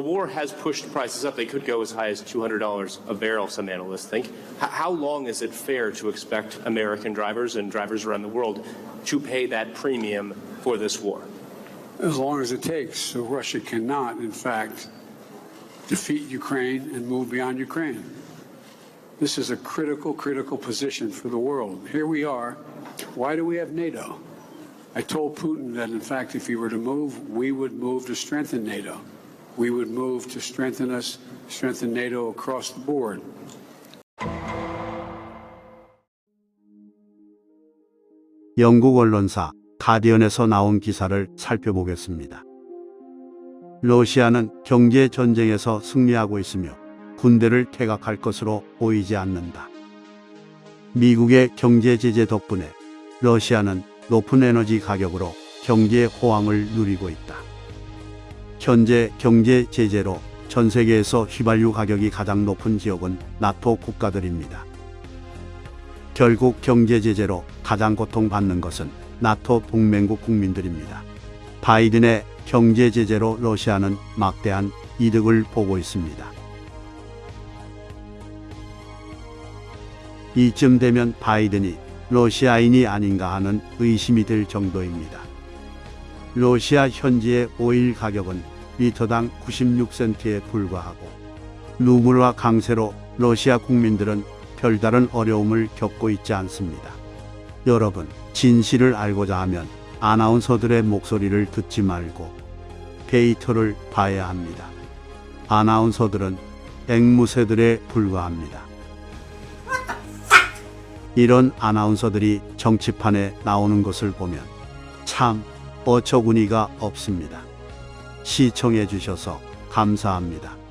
war has pushed prices up. They could go as high as $200 a barrel, some analysts think. H- how long is it fair to expect American drivers and drivers around the world to pay that premium for this war? as long as it takes. So Russia cannot, in fact, defeat Ukraine and move beyond Ukraine. This is a critical, critical position for the world. Here we are. Why do we have NATO? I told Putin that, in fact, if he were to move, we would move to strengthen NATO. We would move to strengthen us, strengthen NATO across the board. 영국 언론사 가디언에서 나온 기사를 살펴보겠습니다. 러시아는 경제 전쟁에서 승리하고 있으며 군대를 퇴각할 것으로 보이지 않는다. 미국의 경제 제재 덕분에 러시아는 높은 에너지 가격으로 경제 호황을 누리고 있다. 현재 경제 제재로 전 세계에서 휘발유 가격이 가장 높은 지역은 나토 국가들입니다. 결국 경제 제재로 가장 고통받는 것은 나토 동맹국 국민들입니다. 바이든의 경제 제재로 러시아는 막대한 이득을 보고 있습니다. 이쯤 되면 바이든이 러시아인이 아닌가 하는 의심이 들 정도입니다. 러시아 현지의 오일 가격은 리터당 96센트에 불과하고 루블화 강세로 러시아 국민들은 별다른 어려움을 겪고 있지 않습니다. 여러분, 진실을 알고자 하면 아나운서들의 목소리를 듣지 말고 데이터를 봐야 합니다. 아나운서들은 앵무새들에 불과합니다. 이런 아나운서들이 정치판에 나오는 것을 보면 참 어처구니가 없습니다. 시청해 주셔서 감사합니다.